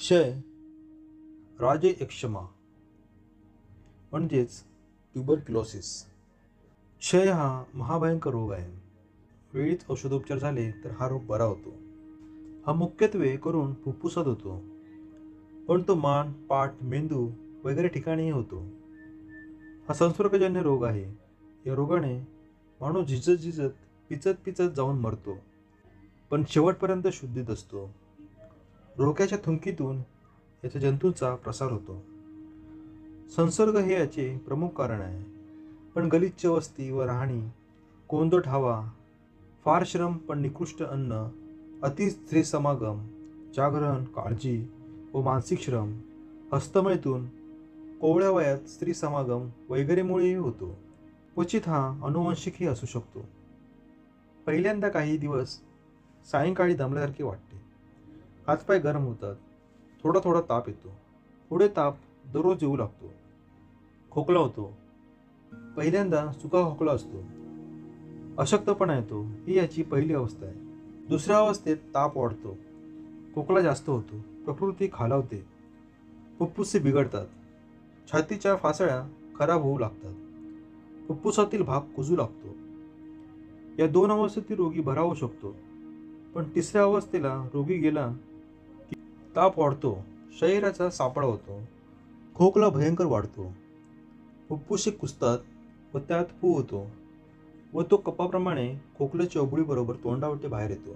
क्षय राजे यक्षमा म्हणजेच ट्युबरक्युलोसिस. क्षय हा महाभयंकर रोग आहे. वेळीच औषधोपचार झाले तर हा रोग बरा होतो. हा मुख्यत्वे करून फुफ्फुसात होतो. पण तो मान पाठ मेंदू वगैरे ठिकाणीही होतो. हा संसर्गजन्य रोग आहे. या रोगाने माणूस झिजत झिजत पिचत पिचत जाऊन मरतो. पण शेवटपर्यंत शुद्धीत असतो. डोक्याच्या थुंकीतून याच्या जंतूंचा प्रसार होतो. संसर्ग हे याचे प्रमुख कारण आहे. पण गलिच्छ वस्ती व राहणी कोंदट हवा फार श्रम पण निकृष्ट अन्न अति स्त्री समागम जागरण काळजी व मानसिक श्रम हस्तमयतून कोवळ्या वयात स्त्री समागम वगैरेमुळेही होतो. क्वचित हा अनुवंशिकही असू शकतो. पहिल्यांदा काही दिवस सायंकाळी दमल्यासारखे वाटते. हातपाय गरम होतात. थोडा थोडा ताप येतो. पुढे ताप दररोज येऊ लागतो. खोकला होतो. पहिल्यांदा सुका खोकला असतो. अशक्तपणा येतो. ही याची पहिली अवस्था आहे. दुसऱ्या अवस्थेत ताप वाढतो. खोकला जास्त होतो. प्रकृती खालावते. फुप्फुसे बिघडतात. छातीच्या फासळ्या खराब होऊ लागतात. फुप्फुसातील भाग कुजू लागतो. या दोन अवस्थेतील रोगी बरा होऊ शकतो. पण तिसऱ्या अवस्थेला रोगी गेला ताप वाढतो शरीराचा सापळा होतो खोकला भयंकर वाढतो फुप्फुसे कुसतात व त्यात पू होतो व तो कपाप्रमाणे खोकल्याच्या उघडीबरोबर तोंडावरती बाहेर येतो.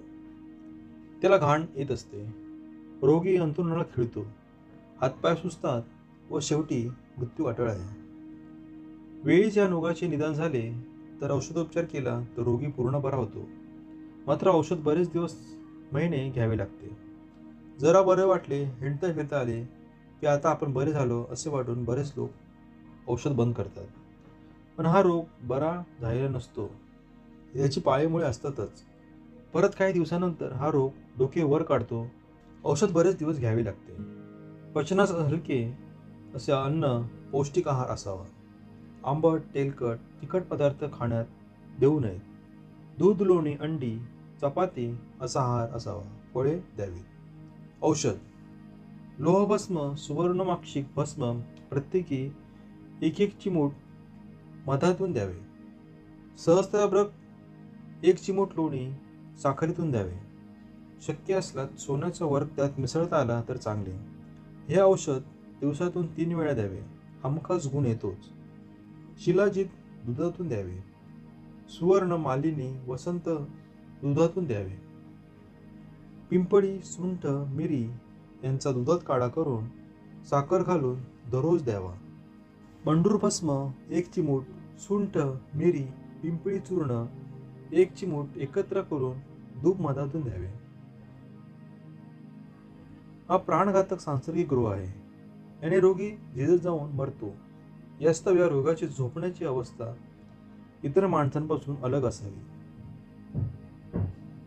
त्याला घाण येत असते. रोगी अंतरुणाला खिळतो. हातपाय सुचतात व शेवटी मृत्यू अटळ आहे. वेळीच या रोगाचे निदान झाले तर औषधोपचार केला तर रोगी पूर्ण बरा होतो. मात्र औषध बरेच दिवस महिने घ्यावे लागते. जरा बरे वाटले हिंडता फिरता आले की आता आपण बरे झालो असे वाटून बरेच लोक औषध बंद करतात. पण हा रोग बरा झालेला नसतो. याची पाळीमुळे असतातच. परत काही दिवसानंतर हा रोग डोके वर काढतो. औषध बरेच दिवस घ्यावे लागते. पचनास हलके असे अन्न पौष्टिक आहार असावा. आंबट तेलकट तिखट पदार्थ खाण्यात देऊ नयेत दूध लोणी अंडी चपाती असा आहार असावा. फळे द्यावीत. औषध. लोहभस्म सुवर्णमाक्षिक भस्म प्रत्येकी एक एक चिमूट मधातून द्यावे. सहस्त्राब्रक एक चिमूट लोणी साखरेतून द्यावे. शक्य असल्यास सोन्याचा वर्ग त्यात मिसळता आला तर चांगले. हे औषध दिवसातून तीन वेळा द्यावे. हमखास गुण येतोच. शिलाजीत दुधातून द्यावे. सुवर्ण मालिनी वसंत दुधातून द्यावे. पिंपळी सुंठ मिरी यांचा दुधात काढा करून साखर घालून दररोज द्यावा. पंढूर भस्म एक चिमूट सुंठ मिरी पिंपळी चूर्ण एक चिमूट एकत्र करून दूध मधातून द्यावे. हा प्राणघातक सांसर्गिक रोग आहे. याने रोगी झिजत जाऊन मरतो. यास्तव या रोगाची झोपण्याची अवस्था इतर माणसांपासून अलग असावी.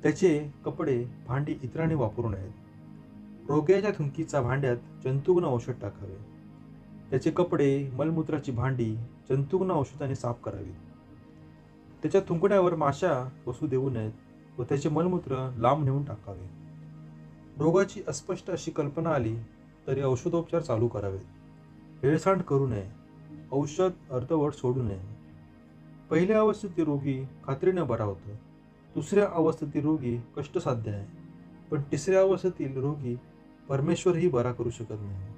त्याचे कपडे भांडी इतरांनी वापरू नयेत. रोग्याच्या थुंकीचा भांड्यात जंतुग्न औषध टाकावे. त्याचे कपडे मलमूत्राची भांडी जंतुग्न औषधाने साफ करावी. त्याच्या थुंकण्यावर माशा बसू देऊ नयेत व त्याचे मलमूत्र लांब नेऊन टाकावे. रोगाची अस्पष्ट अशी कल्पना आली तरी औषधोपचार चालू करावेत. हेळसांड करू नये. औषध अर्धवट सोडू नये. पहिल्या अवस्थेतील रोगी खात्रीने बरा होतो. दुसऱ्या अवस्थेतील रोगी कष्टसाध्य आहे. पण तिसऱ्या अवस्थेतील रोगी परमेश्वरही बरा करू शकत नाही.